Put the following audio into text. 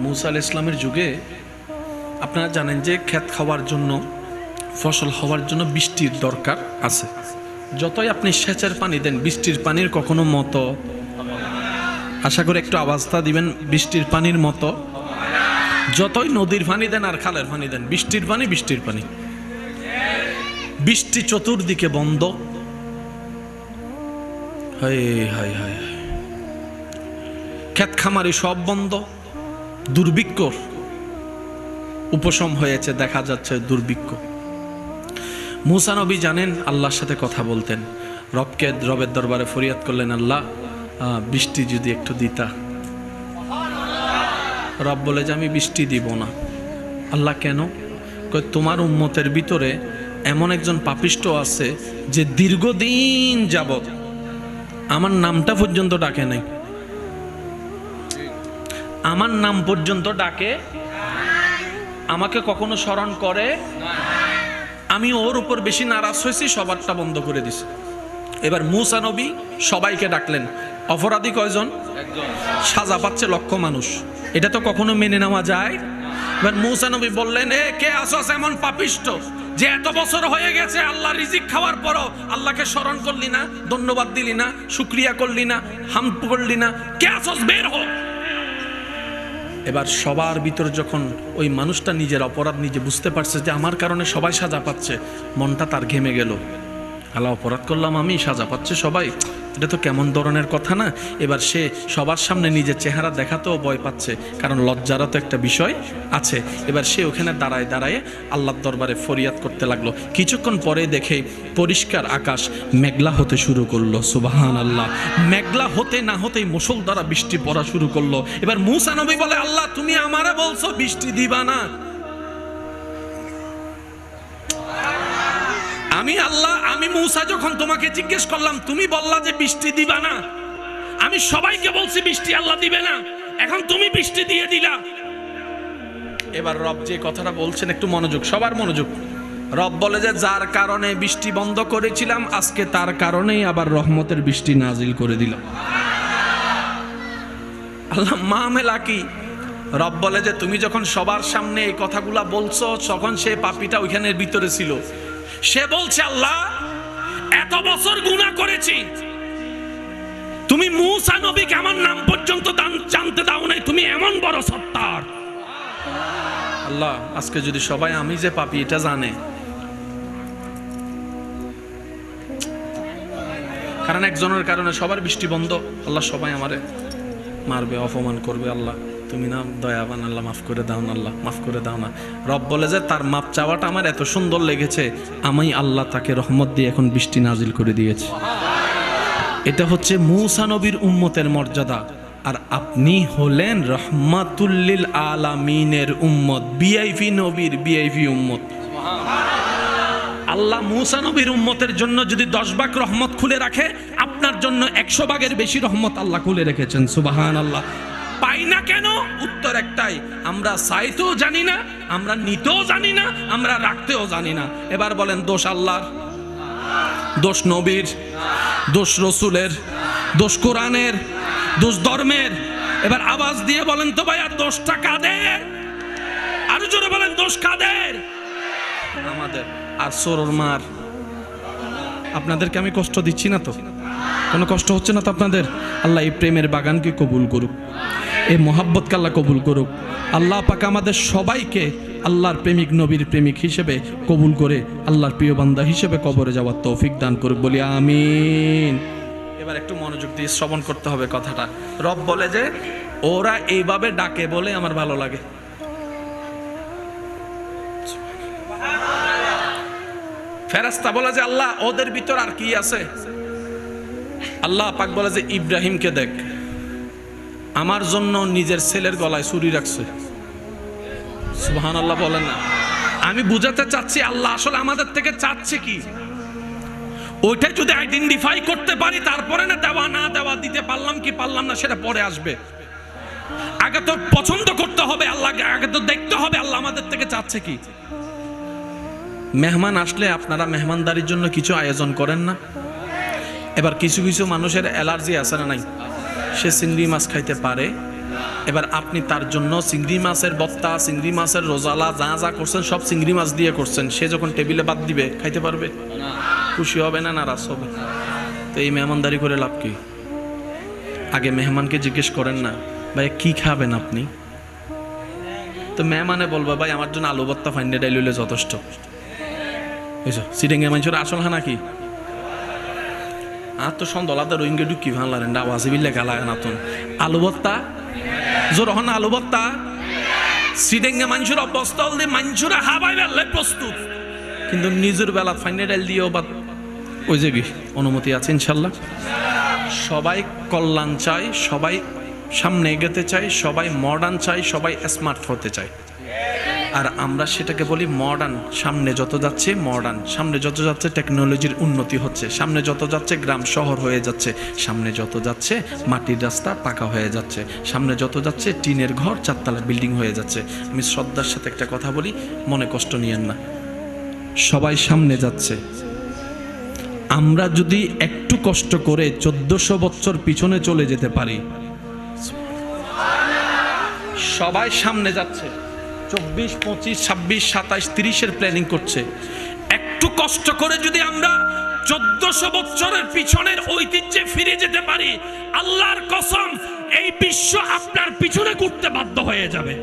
মুসা আল ইসলামের যুগে আপনারা জানেন যে ক্ষেত খাওয়ার জন্য, ফসল হওয়ার জন্য বৃষ্টির দরকার আছে। যতই আপনি সেচের পানি দেন, বৃষ্টির পানির কখনো মতো। আশা করি একটু আওয়াজটা দিবেন, বৃষ্টির পানির মতো। যতই নদীর পানি দেন আর খালের পানি দেন, বৃষ্টির পানি বৃষ্টির পানি। বৃষ্টি চতুর্দিকে বন্ধ। হায় হায় হায়। ক্ষেত খামারি সব বন্ধ। দুর্ভিক্ষর উপশম হয়েছে, দেখা যাচ্ছে দুর্ভিক্ষ। মুসানবী জানেন আল্লাহর সাথে কথা বলতেন। রবকে রবের দরবারে ফরিয়াদ করলেন, আল্লাহ বৃষ্টি যদি একটু দিতা। রব বলে যে, আমি বৃষ্টি দিব না। আল্লাহ কেন? তোমার উম্মতের ভিতরে এমন একজন পাপিষ্ট আছে যে দীর্ঘদিন যাবত আমার নামটা পর্যন্ত ডাকে নাই। আমার নাম পর্যন্ত ডাকে। আমাকে কখনো স্মরণ করে? আমি ওর উপর বেশি নারাজ হয়েছি, সবারটা বন্ধ করে দিছি। এবার মুসা নবী সবাইকে ডাকলেন। অপরাধী কয়জন? সাজা পাচ্ছে লক্ষ মানুষ। এটা তো কখনো মেনে নেওয়া যায়? এবার মুসা নবী বললেন, এ, কে আসস এমন পাপিষ্ট। যে এত বছর হয়ে গেছে, আল্লাহ রিজিক খাওয়ার পরও আল্লাহকে স্মরণ করলি না, ধন্যবাদ দিলি না, শুক্রিয়া করলি না, হাম করলি না। কে আসস বের হোক এবার সবার ভিতর যখন ওই মানুষটা নিজের অপরাধ নিজে বুঝতে পারছে যে আমার কারণে সবাই সাজা পাচ্ছে, মনটা তার ঘেমে গেল। আল্লাহ অপরাধ করলাম আমি, সাজা পাচ্ছে সবাই। এটা তো কেমন ধরনের কথা না? এবার সে সবার সামনে নিজের চেহারা দেখাতেও ভয় পাচ্ছে, কারণ লজ্জারও তো একটা বিষয় আছে। এবার সে ওখানে দাঁড়ায় দাঁড়ায় আল্লাহর দরবারে ফরিয়াদ করতে লাগল। কিছুক্ষণ পরে দেখে পরিষ্কার আকাশ মেঘলা হতে শুরু করল সুবাহান আল্লাহ মেঘলা হতে না হতেই মুসল দ্বারা বৃষ্টি পড়া শুরু করল। এবার মুসা নবী বলে, আল্লাহ, তুমি আমারে বলছো বৃষ্টি দিবা না। আমি আল্লাহ, আমি মূসা যখন তোমাকে জিজ্ঞেস করলাম, তুমি বললা যে বৃষ্টি দিবা না। আমি সবাইকে বলছি, বৃষ্টি আল্লাহ দিবে না। এখন তুমি বৃষ্টি দিয়ে দিলা। এবার রব যে কথাটা বলছেন, একটু মনোযোগ, সবার মনোযোগ। রব বলে যে, যার কারণে বৃষ্টি বন্ধ করেছিলাম, আজকে তার কারণেই আবার রহমতের বৃষ্টি নাজিল করে দিলাম। আল্লাহ মামেলা কি? রব বলে যে, তুমি যখন সবার সামনে এই কথাগুলা বলছো, তখন সে পাপিটা ওইখানের ভিতরে ছিল। সে বলছে, আল্লাহ, এত বছর গুনাহ করেছি। তুমি মুসা নবীকে আমার নাম পর্যন্ত জানতে দাও নাই, তুমি এমন বড় সত্তার। আল্লাহ, আজকে যদি সবাই আমি যে পাপি, এটা জানে। কারণ একজনের কারণে সবার বৃষ্টি বন্ধ, আল্লাহ সবাই আমারে মারবে, অপমান করবে, আল্লাহ। তুমি না দয়াবান আল্লাহ, মাফ করে দাও না আল্লাহ, মাফ করে দাও না। রব বলে যে, তার মাপ চাওয়াটা আমার এত সুন্দর লেগেছে, আমি আল্লাহ তাকে রহমত দিয়ে এখন বৃষ্টি নাজিল করে দিয়েছি। এটা হচ্ছে মূসা নবীর উম্মতের মর্যাদা। আর আপনি হলেন রহমাতুল্লিল আলামিনের উম্মত বিআইপি নবীর বিআইপি উম্মত। আল্লাহ মুসা নবীর উম্মতের জন্য যদি দশ ভাগ রহমত খুলে রাখে, আপনার জন্য একশো ভাগের বেশি রহমত আল্লাহ খুলে রেখেছেন সুবাহান আল্লাহ পাই না কেন? উত্তর একটাই, আমরা চাইতেও জানি না, আমরা নিতেও জানি না, আমরা রাখতেও জানি না। এবার বলেন, দোষ আল্লাহর? দোষ নবীর? দোষ রসুলের? দোষ কোরআনের? দোষ ধর্মের? এবার আওয়াজ দিয়ে বলেন তো ভাই আর দোষটা কাদের? আরও জোরে বলেন, দোষ কাদের? আমাদের, আর সরোর মার। আপনাদেরকে আমি কষ্ট দিচ্ছি না তো? কোনো কষ্ট হচ্ছে না তো আপনাদের? আল্লাহ এই প্রেমের বাগানকে কবুল করুক। এই মোহাব্বতকে আল্লাহ কবুল করুক। আল্লাহ পাক আমাদের সবাইকে আল্লাহর প্রেমিক, নবীর প্রেমিক হিসেবে কবুল করে আল্লাহর প্রিয় বান্দা হিসেবে কবরে যাওয়ার তৌফিক দান করুক বলি আমিন। এবার একটু মনোযোগ দিয়ে শ্রবণ করতে হবে কথাটা। রব বলে যে, ওরা এইভাবে ডাকে বলে আমার ভালো লাগে। ফেরাস্তা বলে যে, আল্লাহ, ওদের ভিতর আর কি আছে? আল্লাহ পাক বলে যে, ইব্রাহিমকে দেখ। আমার জন্য নিজের ছেলের গলায় ছুরি রাখছে। সুবহান আল্লাহ বলেন না। আমি বুঝাতে চাচ্ছি, আল্লাহ আসলে আমাদের থেকে চাচ্ছে কি? ওইটা যদি আইডেন্টিফাই করতে পারি, তারপরে না দেওয়া না দেওয়া দিতে পারলাম কি পারলাম না, সেটা পরে আসবে। আগে তো পছন্দ করতে হবে, আল্লাহকে আগে তো দেখতে হবে, আল্লাহ আমাদের থেকে চাচ্ছে কি? মেহমান আসলে আপনারা মেহমানদারির জন্য কিছু আয়োজন করেন না? এবার কিছু কিছু মানুষের অ্যালার্জি আছে না নাই? সে চিংড়ি মাছ খাইতে পারে। এবার আপনি তার জন্য চিংড়ি মাছের বত্তা চিংড়ি মাছের রোজালা, যা যা করছেন, সব চিংড়ি মাছ দিয়ে করছেন। সে যখন টেবিলে বাদ দিবে, খাইতে পারবে? খুশি হবে না নারাজ হবে? তো এই মেহমানদারি করে লাভ কি? আগে মেহমানকে জিজ্ঞেস করেন না ভাই কি খাবেন আপনি? তো মেহমানে বলবে, ভাই, আমার জন্য আলু বত্তা ফাইন্ডে ডাইল যথেষ্ট। বুঝছ সিটিংয়ে মানুষের আসল হা নাকি আর তো সন্দলাদা রোহিঙ্গে ঢুকি ভাঙলারেন আওয়াজে বিল্লে গালা নাতুন আলু ভর্তা জোর হন আলু ভর্তা সিটিংয়ে মানুষের অবস্থা হলে মানুষরা হাবাই বেললে প্রস্তুত। কিন্তু নিজের বেলা ফাইনে ডাইল দিয়েও বা ওই যে অনুমতি আছে ইনশাল্লাহ। সবাই কল্যাণ চাই, সবাই সামনে এগোতে চাই, সবাই মডার্ন চাই, সবাই স্মার্ট হতে চায় আর আমরা সেটাকে বলি মডার্ন সামনে যত যাচ্ছে মডার্ন সামনে যত যাচ্ছে টেকনোলজির উন্নতি হচ্ছে, সামনে যত যাচ্ছে গ্রাম শহর হয়ে যাচ্ছে, সামনে যত যাচ্ছে মাটির রাস্তা পাকা হয়ে যাচ্ছে, সামনে যত যাচ্ছে টিনের ঘর চারতলা বিল্ডিং হয়ে যাচ্ছে। আমি শ্রদ্ধার সাথে একটা কথা বলি, মনে কষ্ট নিয়েন না। সবাই সামনে যাচ্ছে। আমরা যদি একটু কষ্ট করে চোদ্দশো বছর পিছনে চলে যেতে পারি, সবাই সামনে যাচ্ছে। চব্বিশ, পঁচিশ, ছাব্বিশ, সাতাশ, তিরিশের প্ল্যানিং করছে। একটু কষ্ট করে যদি আমরা চোদ্দশো বছরের পিছনের ঐতিহ্যে ফিরে যেতে পারি, আল্লাহর কসম, এই বিশ্ব আপনার পিছনে ঘুরতে বাধ্য হয়ে যাবে।